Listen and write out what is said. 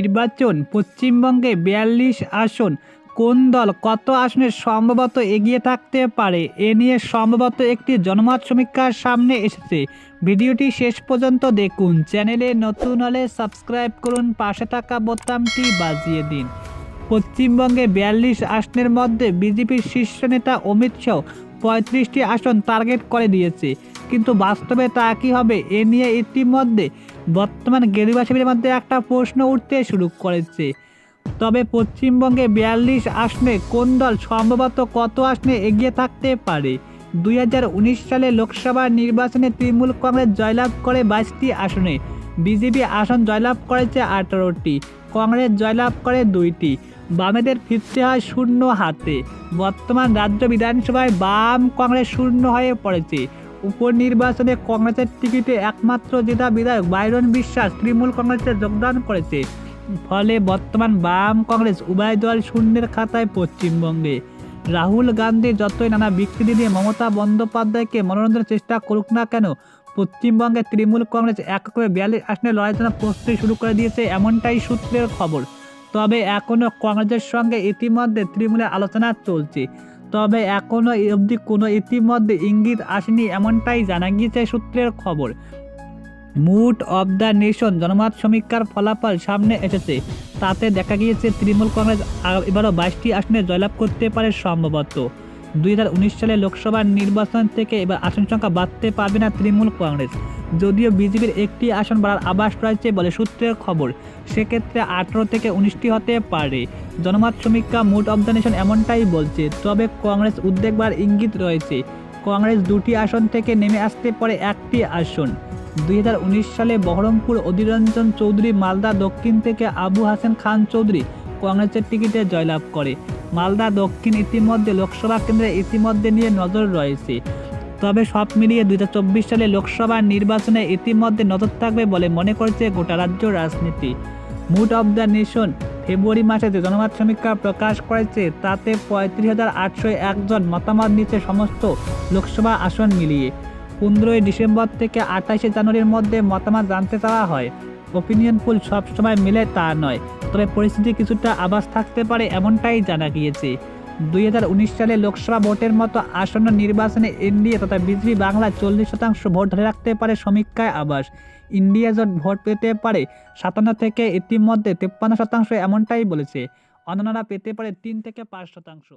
নির্বাচন পশ্চিমবঙ্গে বিয়াল্লিশ আসন। কোন দল কত আসনে সম্ভবত এগিয়ে থাকতে পারে? এ নিয়ে সম্ভবত একটি জনমত সমীক্ষার সামনে এসেছে। ভিডিওটি শেষ পর্যন্ত দেখুন। চ্যানেলে নতুন হলে সাবস্ক্রাইব করুন, পাশে থাকা বোতামটি বাজিয়ে দিন। পশ্চিমবঙ্গে বিয়াল্লিশ আসনের মধ্যে বিজেপির শীর্ষ নেতা অমিত শাহ পঁয়ত্রিশটি আসন টার্গেট করে দিয়েছে। কিন্তু বাস্তবে তা কী হবে? এ নিয়ে ইতিমধ্যে বর্তমান গেরুয়া মধ্যে একটা প্রশ্ন উঠতে শুরু করেছে। তবে পশ্চিমবঙ্গে বিয়াল্লিশ আসনে কোন দল সম্ভবত কত আসনে এগিয়ে থাকতে পারে? দুই হাজার উনিশ সালে লোকসভা নির্বাচনে তৃণমূল কংগ্রেস জয়লাভ করে বাইশটি আসনে। বিজেপি আসন জয়লাভ করেছে আঠারোটি, কংগ্রেস জয়লাভ করে দুইটি। বামেদের ফিরতে হয় শূন্য হাতে। বর্তমান রাজ্য বিধানসভায় বাম কংগ্রেস শূন্য হয়ে পড়েছে। উপনির্বাচনে কংগ্রেসের টিকিটে একমাত্র জেতা বিধায়ক বাইরন বিশ্বাস তৃণমূল কংগ্রেসে যোগদান করেছে। ফলে বর্তমান বাম কংগ্রেস উভয় দল শূন্যের খাতায় পশ্চিমবঙ্গে। রাহুল গান্ধী যতই নানা বিকৃতি দিয়ে মমতা বন্দ্যোপাধ্যায়কে মনোরঞ্জনের চেষ্টা করুক না কেন, পশ্চিমবঙ্গে তৃণমূল কংগ্রেস এক করে বিয়াল্লিশ আসনে লড়াইয়ের জন্য প্রস্তুতি শুরু করে দিয়েছে এমনটাই সূত্রের খবর। তবে এখনও কংগ্রেসের সঙ্গে ইতিমধ্যে তৃণমূলের আলোচনা চলছে। তবে এখনও অবধি কোনো ইতিমধ্যে ইঙ্গিত আসেনি এমনটাই জানা গিয়েছে সূত্রের খবর। মুড অব দ্য নেশন জনমত সমীক্ষার ফলাফল সামনে এসেছে। তাতে দেখা গিয়েছে তৃণমূল কংগ্রেস এবারও বাইশটি আসনে জয়লাভ করতে পারে সম্ভবত। দুই হাজার উনিশ সালে লোকসভা নির্বাচন থেকে এবার আসন সংখ্যা বাড়তে পারবে না তৃণমূল কংগ্রেস। যদিও বিজেপির একটি আসন বাড়ার আভাস রয়েছে বলে সূত্রের খবর, সেক্ষেত্রে আঠেরো থেকে উনিশটি হতে পারে। জনমত সমীক্ষা মুড অব দ্য নেশন এমনটাই বলছে, তবে কংগ্রেস উদ্বেগ বাড়ার ইঙ্গিত রয়েছে। কংগ্রেস দুটি আসন থেকে নেমে আসতে পারে একটি আসন। দুই হাজার উনিশ সালে বহরমপুর অধীররঞ্জন চৌধুরী মালদা দক্ষিণ থেকে আবু হাসান খান চৌধুরী কংগ্রেসের টিকিটে জয়লাভ করে। মালদা দক্ষিণ ইতিমধ্যে লোকসভা কেন্দ্রে ইতিমধ্যে নিয়ে নজর রয়েছে। তবে সব মিলিয়ে দুই হাজার চব্বিশ সালে লোকসভা নির্বাচনে ইতিমধ্যে নজর থাকবে বলে মনে করছে গোটা রাজ্য রাজনীতি। মুড অব দ্য নেশন, ফেব্রুয়ারি মাসে যে জনমত সমীক্ষা প্রকাশ করেছে, তাতে পঁয়ত্রিশ হাজার একজন মতামত নিচ্ছে সমস্ত লোকসভা আসন মিলিয়ে। পনেরোই ডিসেম্বর থেকে আঠাশে জানুয়ারির মধ্যে মতামত জানতে চাওয়া হয়। ওপিনিয়ন পুল সবসময় মিলে তা নয়, তবে পরিস্থিতি কিছুটা আবাস থাকতে পারে এমনটাই জানা গিয়েছে। দুই হাজার উনিশ সালে লোকসভা ভোটের মতো আসন্ন নির্বাচনে এনডিএ তথা বিজেপি বাংলা চল্লিশ শতাংশ ভোট ধরে রাখতে পারে সমীক্ষায় আবাস ইন্ডিয়া জোট ভোট পেতে পারে সাতান্ন থেকে ইতিমধ্যে তেপ্পান্ন শতাংশ এমনটাই বলেছে। অন্যান্যরা পেতে পারে তিন থেকে পাঁচ শতাংশ।